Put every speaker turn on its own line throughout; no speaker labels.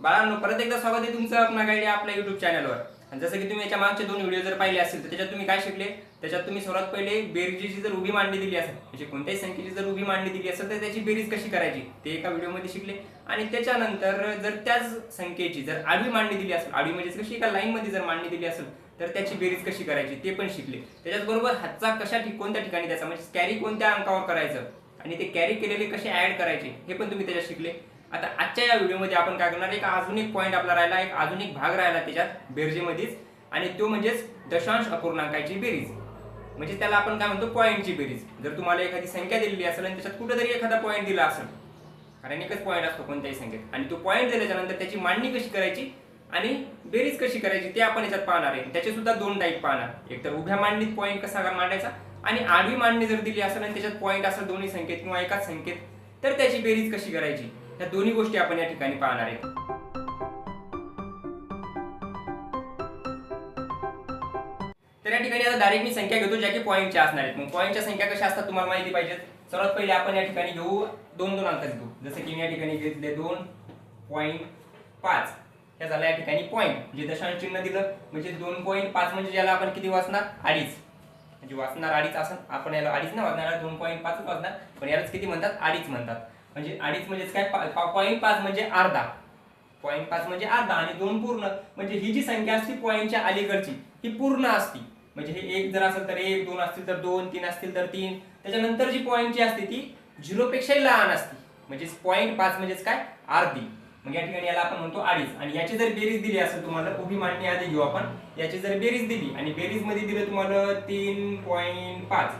बाळांनो परत एकदा स्वागत आहे तुमचं अपना गाईड आपल्या युट्यूब चॅनलवर आणि जसं की तुम्ही याच्या मागचे दोन व्हिडिओ जर पाहिले असतील तर त्याच्यात तुम्ही काय शिकले? त्याच्यात तुम्ही सर्वात पहिले बेरजेची जर उभी मांडणी दिली असेल म्हणजे कोणत्याही संख्येची जर उभी मांडणी दिली असेल तर त्याची बेरीज कशी करायची? ते एका व्हिडिओमध्ये शिकले. आणि त्याच्यानंतर जर त्याच संख्येची जर आडवी मांडणी दिली असेल आडवी म्हणजे कशी एका लाईनमध्ये जर मांडणी दिली असेल तर त्याची बेरीज कशी करायची? ते पण शिकले. त्याच्याचबरोबर हातचा कशा कोणत्या ठिकाणी द्यायचा? म्हणजे कॅरी कोणत्या अंकावर करायचं? आणि ते कॅरी केलेले कसे ऍड करायचे? हे पण तुम्ही त्याच्यात शिकले. आता आजच्या या व्हिडिओमध्ये आपण काय करणार एक अजून एक पॉईंट आपला राहिला एक अजून एक भाग राहिला त्याच्यात बेरजेमध्येच. आणि तो म्हणजेच दशांश अपूर्णांकाची बेरीज. म्हणजे त्याला आपण काय म्हणतो पॉईंटची बेरीज. जर तुम्हाला एखादी संख्या दिलेली असेल आणि त्याच्यात कुठेतरी एखादा पॉईंट दिला असेल कारण एकच पॉईंट असतो कोणत्याही संख्येत. आणि तो पॉईंट दिल्याच्या नंतर त्याची मांडणी कशी करायची आणि बेरीज कशी करायची ते आपण याच्यात पाहणार आहे. त्याचे सुद्धा दोन टाईप पाहणार. एक तर उभ्या मांडणीत पॉईंट कसा मांडायचा आणि आडवी मांडणी जर दिली असेल आणि त्याच्यात पॉईंट असेल दोन्ही संख्येत किंवा एकाच संख्येत तर त्याची बेरीज कशी करायची? या दोन्ही गोष्टी आपण या ठिकाणी पाहणार आहे. तर या ठिकाणी आता डायरेक्ट मी संख्या घेतो ज्या की पॉईंटच्या असणार आहेत. मग पॉईंटच्या संख्या कशा असतात तुम्हाला माहिती पाहिजेत सर्वात पहिले आपण या ठिकाणी घेऊ दोन दोन अंक घेऊ जसं की मी या ठिकाणी घेतले दोन पॉईंट पाच. हे झालं या ठिकाणी पॉईंट जे दशांश चिन्ह दिलं म्हणजे दोन पॉईंट पाच म्हणजे ज्याला आपण किती वाचणार? अडीच. म्हणजे वाचणार अडीच असं आपण याला अडीच नाही वाचणार दोन पॉईंट पाच वाचणार पण यालाच किती म्हणतात? अडीच म्हणतात. म्हणजे अडीच म्हणजे काय? पॉईंट पाच म्हणजे अर्धा. पॉईंट पाच म्हणजे अर्धा आणि दोन पूर्ण. म्हणजे ही जी संख्या असते पॉईंटच्या अलीकडची ही पूर्ण असती. म्हणजे हे एक जर असेल तर एक दोन असतील तर दोन तीन असतील तर तीन. त्याच्यानंतर जी पॉईंटची असते ती झिरो पेक्षाही लहान असते. म्हणजे पॉईंट पाच म्हणजेच काय? अर्धी. मग या ठिकाणी याला आपण म्हणतो अडीच. आणि याची जर बेरीज दिली असेल तुम्हाला उभी मांडणी आधी घेऊ आपण. याची जर बेरीज दिली आणि बेरीजमध्ये दिलं तुम्हाला तीन पॉईंट पाच.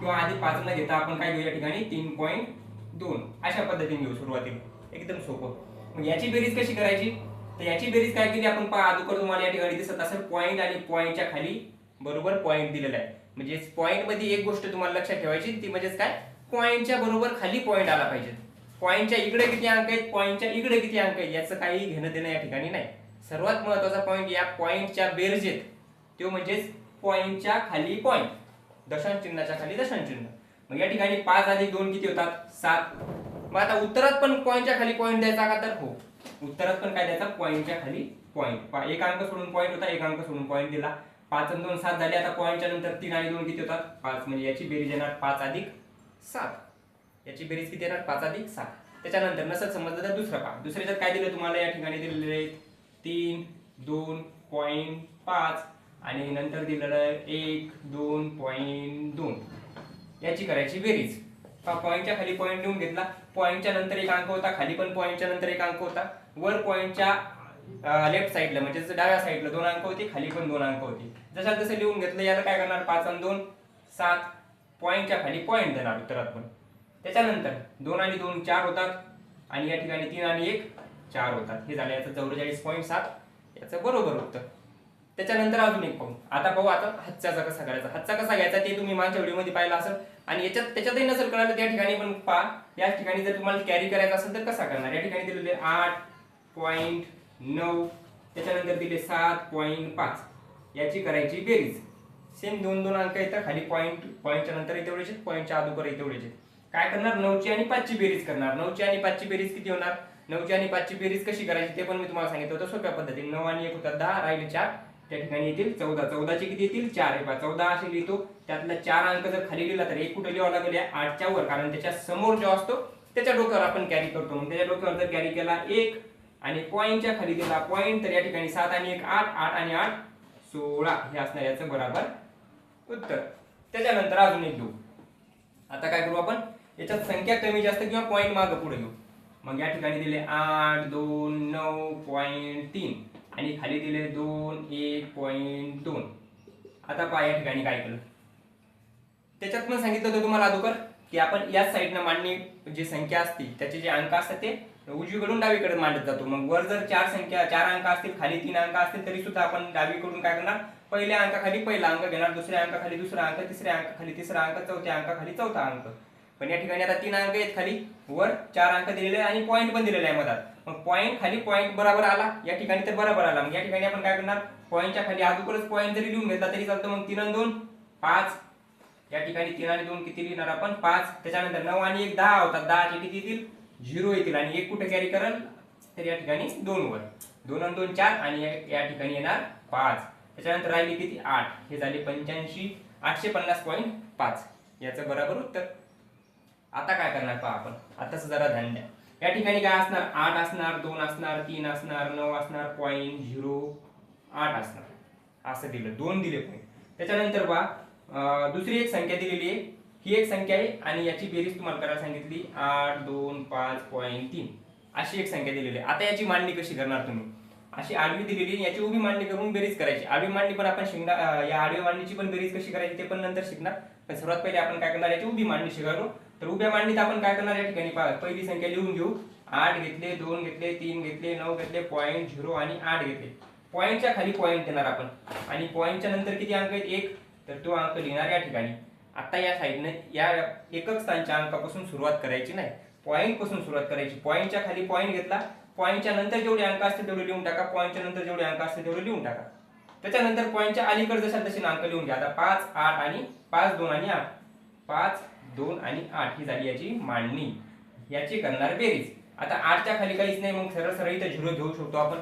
किंवा आधी पाच न घेता आपण काय घेऊ या ठिकाणी? तीन पॉईंट दोन. अशा पद्धतीने घेऊ सुरुवातीला. एकदम सोपं. मग याची बेरीज कशी करायची? तर याची बेरीज काय केली? आपण पहा अगोदर तुम्हाला या ठिकाणी दिसत असेल पॉईंट आणि पॉईंटच्या खाली बरोबर पॉईंट दिलेला आहे. म्हणजे पॉईंटमध्ये एक गोष्ट तुम्हाला लक्षात ठेवायची ती म्हणजेच काय? पॉईंटच्या बरोबर खाली पॉईंट आला पाहिजे. पॉईंटच्या इकडे किती अंक आहेत? पॉईंटच्या इकडे किती अंक आहेत? याचं काही घेणं देणं या ठिकाणी नाही. सर्वात महत्त्वाचा पॉईंट या पॉईंटच्या बेरजेत तो म्हणजेच पॉईंटच्या खाली पॉईंट दशांश चिन्हाच्या खाली दशांश चिन्ह. मग या ठिकाणी पाच अधिक दोन किती होतात? सात. मग आता उत्तरात पण पॉईंटच्या खाली पॉईंट द्यायचा का तर हो. उत्तरात पण काय द्यायचा? पॉईंटच्या खाली पॉईंट एक अंक सोडून पॉईंट होता एक अंक सोडून पॉईंट दिला. पाच आणि दोन सात झाले आता पॉईंटच्या नंतर तीन आणि दोन किती होतात? पाच. म्हणजे याची बेरीज येणार पाच अधिक सात. याची बेरीज किती येणार? पाच अधिक सात. त्याच्यानंतर नसत समजलं तर दुसरं पहा. दुसऱ्याच्यात काय दिलं तुम्हाला? या ठिकाणी दिलेले आहेत तीन दोन पॉईंट पाच. आणि नंतर दिलेलं आहे एक दोन पॉईंट दोन. याची करायची बेरीज. पॉईंटच्या खाली पॉईंट लिहून घेतला. पॉईंटच्या नंतर एक अंक होता. खाली पण पॉईंटच्या नंतर एक अंक होता. वर पॉईंटच्या लेफ्ट साईडला म्हणजे जसं डाव्या साईडला दोन अंक होते खाली पण दोन अंक होते. जशा जसं लिहून घेतलं याला काय करणार? पाच आणि दोन सात. पॉईंटच्या खाली पॉईंट देणार उत्तरात पण. त्याच्यानंतर दोन आणि दोन चार होतात. आणि या ठिकाणी तीन आणि एक चार होतात. हे झालं याचं चौवेचाळीस पॉईंट सात. याचं बरोबर उत्तर. त्याच्यानंतर अजून एक पाहू. आता पाहू आता हातचा कसा करायचा हातचा कसा घ्यायचा ते तुम्ही मागच्या व्हिडिओमध्ये पाहिला असेल. आणि याच्यात त्याच्यातही नसेल कळालं त्या ठिकाणी पण पहा. या ठिकाणी जर तुम्हाला कॅरी करायचा असेल तर कसा करणार? या ठिकाणी दिलेले आठ पॉईंट नऊ त्याच्यानंतर दिले सात पॉईंट पाच. याची करायची बेरीज. सेम दोन दोन अंक येतात खाली पॉईंट पॉईंटच्या नंतर तेवढेच पॉईंटच्या अगोदर तेवढेच काय करणार? नऊची आणि पाचची बेरीज करणार. नऊची आणि पाचची बेरीज किती होणार? नऊची आणि पाचची बेरीज कशी करायची ते पण मी तुम्हाला सांगितलं होतं सोप्या पद्धतीने. नऊ आणि एक होतात दहा राहिले चार. त्या ठिकाणी येतील. चौदा चौदाचे किती येतील? चार आहे. पहा चौदा असे लिहितो. त्यातला चार अंक जर खाली गेला तर एक कुठे लिहावा लागेल? या आठच्या वर. कारण त्याच्यासमोर जो असतो त्याच्या डोक्यावर आपण कॅरी करतो. मग त्याच्या डोक्यावर जर कॅरी केला एक आणि पॉईंटच्या खाली दिला पॉईंट तर या ठिकाणी सात आणि एक आठ आठ आणि आठ सोळा. हे असणार याचं बरोबर उत्तर. त्याच्यानंतर अजून एक घेऊ आता काय करू आपण? याच्यात संख्या कमी जास्त किंवा पॉईंट मागं पुढे घेऊ. मग या ठिकाणी दिले आठ दोन नऊ पॉईंट तीन. आणि खाली दिले दोन एक पॉईंट दोन. आता पहा या ठिकाणी काय केलं. त्याच्यात पण सांगितलं होतं तुम्हाला अगोदर की आपण याच साईडनं मांडणी जी संख्या असते त्याचे जे अंक असतात ते उजवीकडून डावीकडे मांडत जातो. मग वर जर चार संख्या चार अंक असतील खाली तीन अंक असतील तरी सुद्धा आपण डावीकडून काय करणार? पहिल्या अंकाखाली पहिला अंक घेणार दुसऱ्या अंकाखाली दुसरा अंक तिसऱ्या अंकाखाली तिसरा अंक चौथ्या अंकाखाली चौथा अंक. पण या ठिकाणी आता तीन अंक आहेत खाली. वर चार अंक दिलेले आहे आणि पॉईंट पण दिलेला आहे मधात. मग पॉईंट खाली पॉईंट बरोबर आला. या ठिकाणी तर बरोबर आला. मग या ठिकाणी आपण काय करणार? पॉईंटच्या खाली अगोदरच पॉईंट जरी लिहून घेतला तरी चालतं. मग तीन आणि दोन पाच. या ठिकाणी तीन आणि दोन किती लिहिणार आपण? पाच. त्याच्यानंतर नऊ आणि एक दहा होतात. दहाचे किती येतील? झिरो येतील. आणि एक कुठे कॅरी कराल? तर या ठिकाणी दोन वर. दोन आणि दोन चार. आणि या- या ठिकाणी येणार पाच. त्याच्यानंतर राहिली किती? आठ. हे झाले पंच्याऐंशी. आठशे पन्नास पॉईंट पाच. याचं बरोबर उत्तर. आता काय करणार पहा आपण? आताच जरा ध्यान द्या. या ठिकाणी काय असणार? आठ असणार दोन असणार तीन असणार नऊ असणार पॉईंट झिरो आठ असणार. असं दिलं. दोन दिले पॉईंट त्याच्यानंतर पहा दुसरी एक संख्या दिलेली आहे. ही एक संख्या आहे आणि याची बेरीज तुम्हाला करायला सांगितली. आठ दोन पाच पॉईंट तीन. अशी एक संख्या दिलेली आहे. आता याची मांडणी कशी करणार तुम्ही? अशी आडवी दिलेली आहे, याची उभी मांडणी करून बेरीज करायची. आडवी मांडणी पण आपण शिकणार या आडवी मांडणीची पण बेरीज कशी करायची ते पण नंतर शिकणार. पण सर्वात पहिले आपण काय करणार? याची उभी मांडणी शिकवलो तर उभ्या मांडणीत आपण काय करणार या ठिकाणी पहा. पहिली संख्या लिहून घेऊ. आठ घेतले दोन घेतले तीन घेतले नऊ घेतले पॉईंट झिरो आणि आठ घेतले. पॉईंटच्या खाली पॉईंट देणार आपण. आणि पॉईंटच्या नंतर किती अंक आहेत? एक. तर तो अंक लिहिणार या ठिकाणी. आता या साईडने या एकक स्थानच्या अंकापासून सुरुवात करायची नाही. पॉईंटपासून सुरुवात करायची. पॉईंटच्या खाली पॉईंट घेतला. पॉईंटच्या नंतर जेवढे अंक असतील तेवढे लिहून टाका. पॉईंटच्या नंतर जेवढे अंक असतील तेवढे लिहून टाका. त्याच्यानंतर पॉईंटच्या अलीकडे जशा तसे अंक लिहून घ्या. आता पाच आठ आणि पाच दोन आणि आठ. पाच दोन आणि आठ ही झाली याची मांडणी. याची करणार बेरीज. आता आठच्या खाली काहीच नाही मग सरळ सरळ इथं झिरो घेऊ शकतो आपण.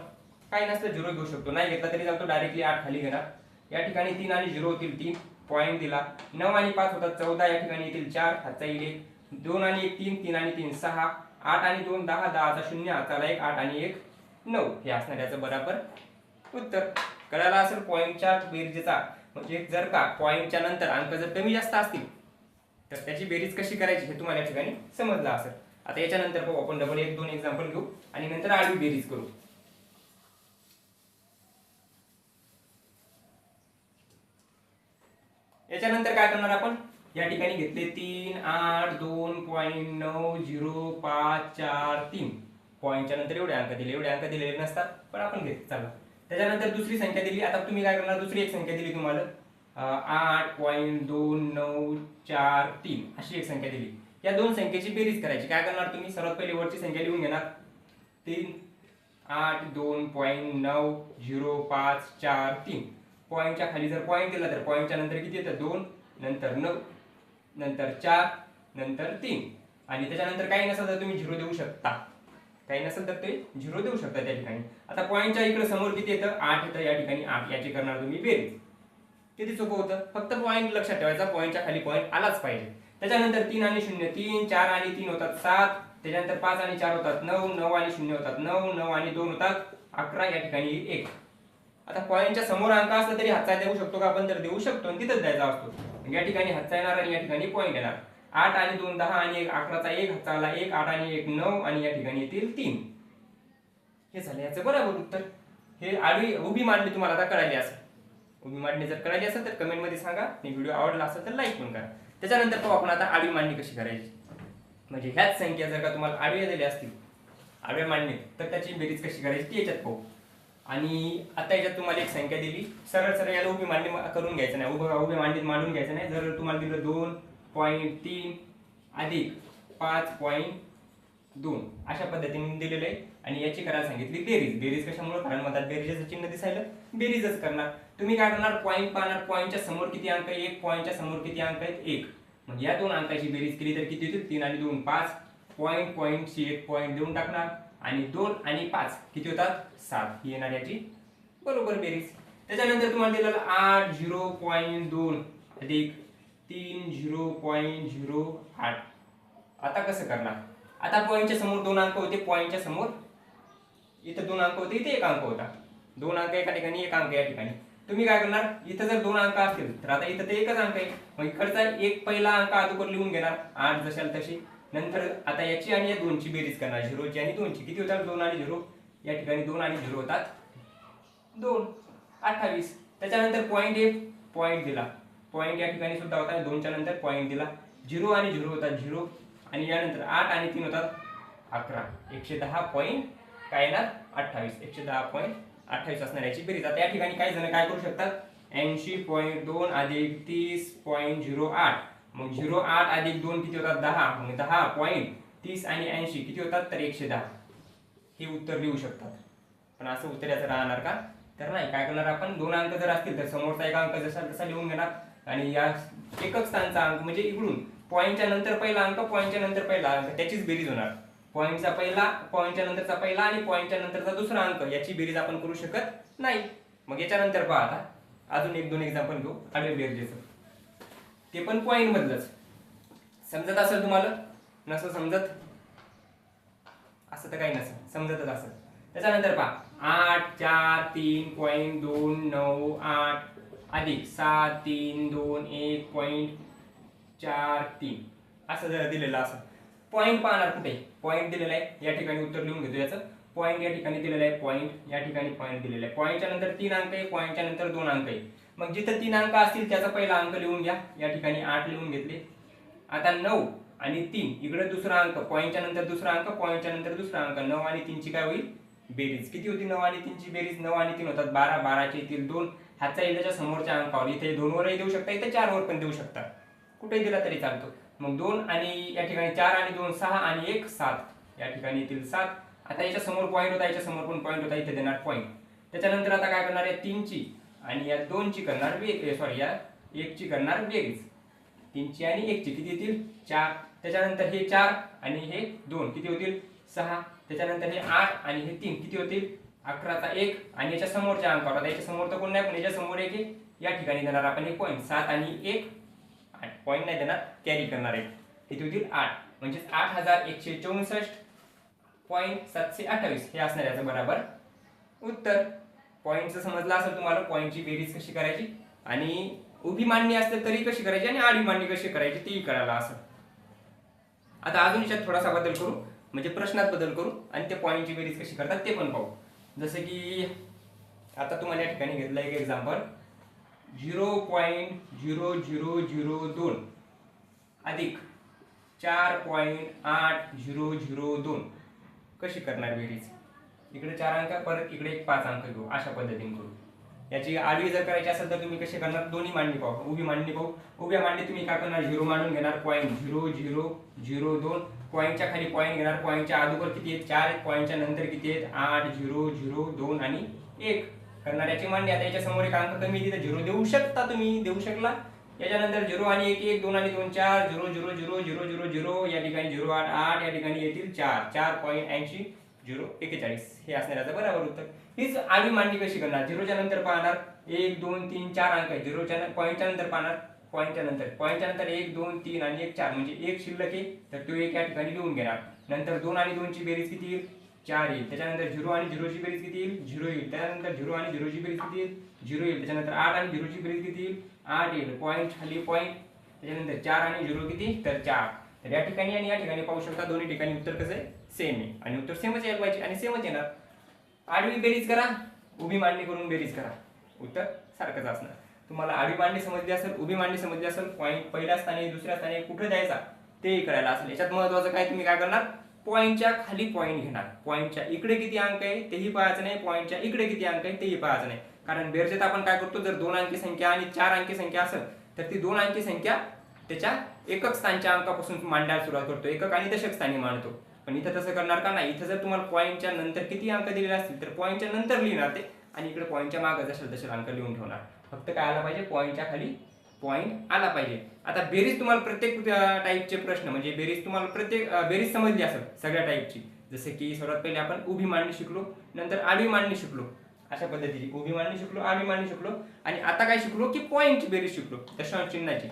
काही नसतं झिरो घेऊ शकतो. नाही घेतला तरी जातो डायरेक्टली आठ खाली घेणार. या ठिकाणी तीन आणि झिरो होतील तीन पॉईंट दिला. नऊ आणि पाच होतात चौदा या ठिकाणी येतील चार हातचा येईल एक दोन आणि एक तीन तीन आणि तीन सहा. आठ आणि दोन दहा दहाचा शून्य हाताला एक आठ आणि एक नऊ. हे असणार याचं बराबर उत्तर. कळायला असेल पॉईंटच्या बेरजेचा? म्हणजे जर का पॉईंटच्या नंतर अंक जर कमी जास्त असतील तर त्याची बेरीज कशी करायची हे तुम्हाला या ठिकाणी समजलं असेल. आता याच्यानंतर पाहू आपण डबल एक दोन एक्झाम्पल घेऊ आणि नंतर आडवी बेरीज करू. याच्यानंतर काय करणार आपण? या ठिकाणी घेतले तीन आठ दोन पॉईंट नऊ झिरो पाच चार तीन. पॉईंटच्या नंतर एवढे अंक दिले एवढे अंक दिलेले नसतात पण आपण घेत चालू. त्याच्यानंतर दुसरी संख्या दिली. आता तुम्ही काय करणार? दुसरी एक संख्या दिली तुम्हाला. आठ पॉईंट दोन नऊ चार तीन अशी एक संख्या दिली. या दोन संख्येची बेरीज करायची. काय करणार तुम्ही? सर्वात पहिली वरची संख्या लिहून घेणार. तीन आठ दोन पॉईंट नऊ झिरो पाच चार तीन. पॉईंटच्या खाली जर पॉईंट दिला तर पॉईंटच्या नंतर किती येतं? दोन नंतर नऊ नंतर चार नंतर तीन. आणि त्याच्यानंतर काही नसेल तर तुम्ही झिरो देऊ शकता. काही नसेल तर ते झिरो देऊ शकता त्या ठिकाणी. आता पॉईंटच्या इकडे समोर किती येतं? आठ येतं. या ठिकाणी आठ. याची करणार तुम्ही बेरीज. किती चुकं होतं? फक्त पॉईंट लक्षात ठेवायचा. पॉईंटच्या खाली पॉईंट आलाच पाहिजे. त्याच्यानंतर तीन आणि शून्य. तीन चार आणि तीन होतात सात. त्याच्यानंतर पाच आणि चार होतात नऊ. नऊ आणि शून्य होतात नऊ. नऊ आणि दोन होतात अकरा. या ठिकाणी एक. आता पॉईंटच्या समोर अंक असला तरी हातचा देऊ शकतो का? आपण तर देऊ शकतो आणि तिथंच द्यायचा असतो. या ठिकाणी हातचा येणार आणि या ठिकाणी पॉईंट येणार. आठ आणि दोन दहा आणि एक. अकराचा एक हातचा आला एक आठ आणि एक नऊ आणि या ठिकाणी येतील तीन. हे झालं याचं बरोबर उत्तर. हे आडवी उभी मांडली तुम्हाला आता कळाली असेल. उभी मांडणी जर करायची असेल तर कमेंटमध्ये सांगा. आणि व्हिडिओ आवडला असेल तर लाईक पण करा. त्याच्यानंतर पाहू आपण आता आडवी मांडणी कशी करायची. म्हणजे ह्याच संख्या जर का तुम्हाला आडव्या दिल्या असतील आडव्या मांडणीत तर त्याची बेरीज कशी करायची ती याच्यात पाहू. आणि आता याच्यात तुम्हाला एक संख्या दिली. सरळ सरळ याला उभी मांडणी करून घ्यायचं नाही. उभं उभी मांडणीत मांडून घ्यायचं नाही. जर तुम्हाला दिलं दोन पॉईंट तीन अधिक पाच पॉईंट दोन. अशा पद्धतीने दिलेलं आहे. आणि याची करायला सांगितली बेरीज. बेरीज कशामुळे? कारण मधात बेरीजचं चिन्ह दिसायला. बेरीजच करणार. तुम्ही काय करणार? पॉईंट पाहणार. पॉईंटच्या समोर किती अंक आहे एक. पॉईंटच्या समोर किती अंक आहेत? एक. मग या दोन अंकाची बेरीज केली तर किती होतील? तीन आणि दोन. पाच. पॉईंट पॉईंटची एक पॉईंट देऊन टाकणार. आणि दोन आणि पाच किती होतात? सात. ही येणार याची बरोबर बेरीज. त्याच्यानंतर तुम्हाला दिलेलं आठ झिरो पॉईंट दोन. अधिक तीन झिरो पॉईंट झिरो आठ. आता कसं करणार? आता पॉईंटच्या समोर दोन अंक होते. पॉईंटच्या समोर इथं दोन अंक होते. इथे एक अंक होता. दोन अंक एका ठिकाणी एक अंक या ठिकाणी. तुम्ही काय करणार? इथं जर दोन अंक असतील तर आता इथं ते एकच अंक आहे. मग इकडचा एक पहिला अंक अगोदर लिहून घेणार. आठ जशाल तशी. नंतर आता याची आणि या दोनची बेरीज करणार. झिरोची आणि दोनची. किती होतात? दोन आणि झिरो. या ठिकाणी दोन आणि झिरो होतात. दोन. अठ्ठावीस. त्याच्यानंतर पॉईंट एक पॉईंट दिला. पॉईंट या ठिकाणी सुद्धा होता दोनच्या नंतर पॉईंट दिला. झिरो आणि झिरो होतात. झिरो. आणि यानंतर आठ आणि तीन होतात. अकरा. एकशे दहा पॉईंट काय येणार? अठ्ठावीस. एकशे दहा पॉईंट अठ्ठावीस असणार याची बेरीज. आता या ठिकाणी काही जण काय करू शकतात? ऐंशी पॉईंट दोन अधिक तीस पॉईंट झिरो आठ. मग झिरो आठ अधिक दोन किती होतात? दहा. मग दहा पॉईंट तीस आणि ऐंशी किती होतात? तर एकशे दहा. हे उत्तर लिहू शकतात. पण असं उत्तर याचं राहणार का? तर नाही. काय करणार आपण? दोन अंक जर असतील तर समोरचा एक अंक जसा तसा लिहून घेणार. आणि या एकक स्थानचा अंक म्हणजे इकडून. पॉईंटच्या नंतर पहिला अंक पॉईंटच्या नंतर पहिला अंक. त्याचीच बेरीज होणार. पॉईंटचा पहिला पॉईंटच्या नंतरचा पहिला आणि पॉईंटच्या नंतरचा दुसरा अंक. याची बेरीज आपण करू शकत नाही. मग याच्यानंतर पहा आता. अजून एक दोन एक्झाम्पल घेऊ. आडवे बेरजेचं ते पण पॉईंट मधलंच. समजत असेल तुम्हाला? नसं समजत? असं तर काही नसेल समजतच असेल. त्याच्यानंतर पहा. आठ चार तीन पॉईंट दोन नऊ आठ. अधिक सात तीन दोन एक पॉईंट चार तीन. असं जर दिलेलं असं पॉईंट पाहणार कुठे? पॉईंट दिलेला आहे. या ठिकाणी उत्तर लिहून घेतो याचं. पॉईंट या ठिकाणी दिलेला आहे. पॉईंट या ठिकाणी पॉईंट दिलेला आहे. पॉईंटच्या नंतर तीन अंक आहे. पॉईंटच्या नंतर दोन अंक आहे. मग जिथं तीन अंक असतील त्याचा पहिला अंक लिहून घ्या. या ठिकाणी आठ लिहून घेतले. आता नऊ आणि तीन. इकडे दुसरा अंक. पॉईंटच्या नंतर दुसरा अंक. पॉईंटच्या नंतर दुसरा अंक. नऊ आणि तीनची काय होईल? बेरीज. किती होती नऊ आणि तीनची बेरीज? नऊ आणि तीन होतात बारा. बाराचे येतील दोन. ह्याचा येईल त्याच्या समोरच्या अंकावर. इथे दोनवरही देऊ शकता इथे चारवर पण देऊ शकता. कुठेही दिला तरी चालतो. मग दोन आणि या ठिकाणी चार आणि दोन सहा आणि एक सात. या ठिकाणी येतील सात. आता याच्या समोर पॉईंट होता याच्या समोर पण पॉईंट होता इथे देणार पॉईंट त्याच्यानंतर आता काय करणार आहे? तीनची आणि या दोनची करणार वेग सॉरी या एकची करणार वेगळीच तीनची आणि एकची किती येतील? चार. त्याच्यानंतर हे चार आणि हे दोन किती होतील? सहा. त्याच्यानंतर हे आठ आणि हे तीन किती होतील? अकराचा एक आणि याच्या समोरच्या अंकावर. आता याच्या समोर तर कोण नाही पण याच्या समोर एक या ठिकाणी देणार आपण हे पॉईंट सात आणि एक पॉईंट नाही देणार कॅरी करणार. आहे किती होतील आठ. म्हणजेच आठ हजार एकशे चौसष्ट पॉईंट सातशे अठ्ठावीस. हे असणार याचं बरोबर. उत्तर. पॉईंटचं समजलं असेल तुम्हाला पॉईंटची बेरीज कशी करायची? आणि उभी मांडणी असते तरी कशी करायची? आणि आडी मांडणी कशी करायची? तेही कळायला असं. आता अजून याच्यात थोडासा बदल करू. म्हणजे प्रश्नात बदल करू. आणि ते पॉईंटची बेरीज कशी करतात ते पण पाहू. जसं की आता तुम्हाला या ठिकाणी घेतलं एक example zero point zero zero zero दोन अधिक चार पॉईंट आठ झिरो झिरो दोन कशी करणार बेरीज? इकडे चार अंक परत इकडे एक पाच अंक घेऊ. अशा पद्धतीने करू. याची आडवी जर करायची असेल तर तुम्ही कसे करणार? दोन्ही मांडणी पाहू. उभी मांडणी पाहू. उभ्या मांडणी तुम्ही काय करणार? झिरो मांडून घेणार. पॉईंट झिरो झिरो झिरो दोन पॉईंटच्या खाली पॉईंट घेणार. पॉईंटच्या अगोदर किती आहेत? चार पॉईंटच्या नंतर किती आहेत? आठ झिरो झिरो दोन आणि एक. करणाऱ्याची मांडी आता याच्या समोर एक अंक कमी तिथे झिरो देऊ शकता तुम्ही देऊ शकला. याच्यानंतर झिरो आणि एक एक दोन आणि दोन चार zero zero zero zero zero zero या ठिकाणी झिरो आठ आठ या ठिकाणी येतील चार चार पॉईंट ऐंशी झिरो एकेचाळीस. हे असणार याचं बरोबर उत्तर. हीच आम्ही मांडणी कशी करणार? झिरोच्या नंतर पाहणार एक दोन तीन चार अंक आहे झिरोच्या पॉईंटच्या नंतर पाहणार पॉईंटच्या नंतर. पॉईंटच्या नंतर एक दोन तीन आणि एक चार. म्हणजे एक शिल्लक आहे तर तो एक या ठिकाणी लिहून घेणार. नंतर दोन आणि दोनची बेरीज किती येईल? चार येईल. त्याच्यानंतर झिरो आणि झिरोची बेरीज किती येईल? झिरो येईल. त्यानंतर झिरो आणि झिरोची बेरीज किती येईल? झिरो येईल. त्याच्यानंतर आठ आणि झिरोची बेरीज किती येईल? आठ येईल. पॉईंट खाली पॉईंट त्याच्यानंतर चार आणि झिरो किती? तर चार. तर या ठिकाणी आणि या ठिकाणी पाहू शकता दोन्ही ठिकाणी उत्तर कसं आहे? सेम आहे. आणि उत्तर सेमच यायला पाहिजे आणि सेमच येणार आडवी बेरीज करा. उभी मांडणी करून बेरीज करा. उत्तर सारखंच असणार. तुम्हाला आडवी मांडणी समजली असेल उभी मांडणी समजली असेल पॉईंट पहिल्या स्थानी दुसऱ्या स्थानी कुठे द्यायचा? तेही करायला असेल. याच्यात महत्वाचं काय तुम्ही काय करणार? पॉईंटच्या खाली पॉईंट घेणार. पॉईंटच्या इकडे किती अंक आहे तेही पाहायचं नाही. पॉईंटच्या इकडे किती अंक आहे तेही पाहायचं नाही. कारण बेरजेत आपण काय करतो जर दोन अंकी संख्या आणि चार अंकी संख्या असेल तर ती दोन अंकी संख्या त्याच्या एकक स्थानच्या अंकापासून मांडायला सुरुवात करतो. एकक आणि दशक स्थानी मांडतो. पण इथं तसं करणार का नाही? इथं जर तुम्हाला पॉईंटच्या नंतर किती अंक दिलेले असतील तर पॉईंटच्या नंतर लिहिणार ते. आणि इकडे पॉईंटच्या मागे जसे तसे अंक लिहून ठेवणार. फक्त काय आला पाहिजे? पॉईंटच्या खाली पॉईंट आला पाहिजे. आता बेरीज तुम्हाला प्रत्येक टाईपचे प्रश्न म्हणजे बेरीज तुम्हाला प्रत्येक बेरीज समजली असत सगळ्या टाईपची जसे की सर्वात पहिले आपण उभी मांडणी शिकलो नंतर आडवी मांडणी शिकलो. अशा पद्धतीची उभी मांडणी शिकलो आडवी मांडणी शिकलो आणि आता काय शिकलो की पॉईंटची बेरीज शिकलो दशांश चिन्हाची.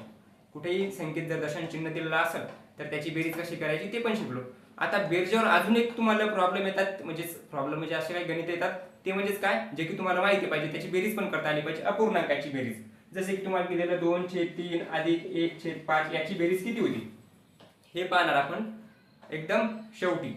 कुठेही संकेत जर दशांश चिन्ह दिलेलं असेल तर त्याची बेरीज कशी करायची ते पण शिकलो. आता बेरजेवर अजून एक तुम्हाला प्रॉब्लेम येतात म्हणजे प्रॉब्लेम म्हणजे असे काही गणित येतात ते म्हणजेच काय? जे की तुम्हाला माहिती पाहिजे त्याची बेरीज पण करता आली पाहिजे अपूर्णांकाची बेरीज. जसे की तुम्हाला दिलेलं दोन छेद तीन अधिक एक छेद पाच याची बेरीज किती होती? हे पाहणार आपण एकदम शेवटी.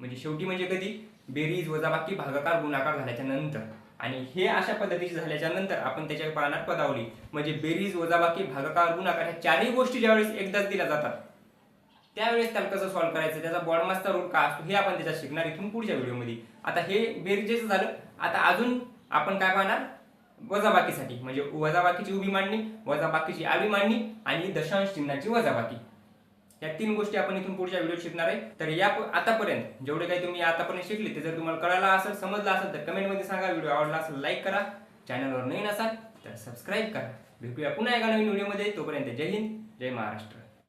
म्हणजे शेवटी म्हणजे कधी? बेरीज वजाबाकी भागाकार गुणाकार झाल्याच्यानंतर. आणि हे अशा पद्धतीचे झाल्याच्यानंतर आपण त्याच्या पाहणार पदावली. म्हणजे बेरीज वजाबाकी भागाकार गुणाकार ह्या चारही गोष्टी ज्यावेळेस एकदाच दिल्या जातात त्यावेळेस त्याला कसं सॉल्व्ह करायचं? त्याचा बॉडमास्टर रोल का असतो? हे आपण त्याच्यात शिकणार इथून पुढच्या व्हिडिओमध्ये आता हे बेरीजेचं झालं आता अजून आपण काय पाहणार? वजाबाकीसाठी. म्हणजे वजाबाकीची उभी मांडणी वजाबाकीची आवी मांडणी आणि दशांश चिन्हाची वजाबाकी. या तीन गोष्टी आपण इथून पुढच्या व्हिडिओ शिकणार आहे. तर या आतापर्यंत जेवढे काही तुम्ही आतापर्यंत शिकले ते जर तुम्हाला कळायला असेल समजलं असेल तर कमेंटमध्ये सांगा. व्हिडिओ आवडला असेल लाईक करा. चॅनलवर नवीन असाल तर सबस्क्राईब करा. भेटूया पुन्हा एका नवीन व्हिडिओमध्ये. तोपर्यंत जय हिंद जय महाराष्ट्र.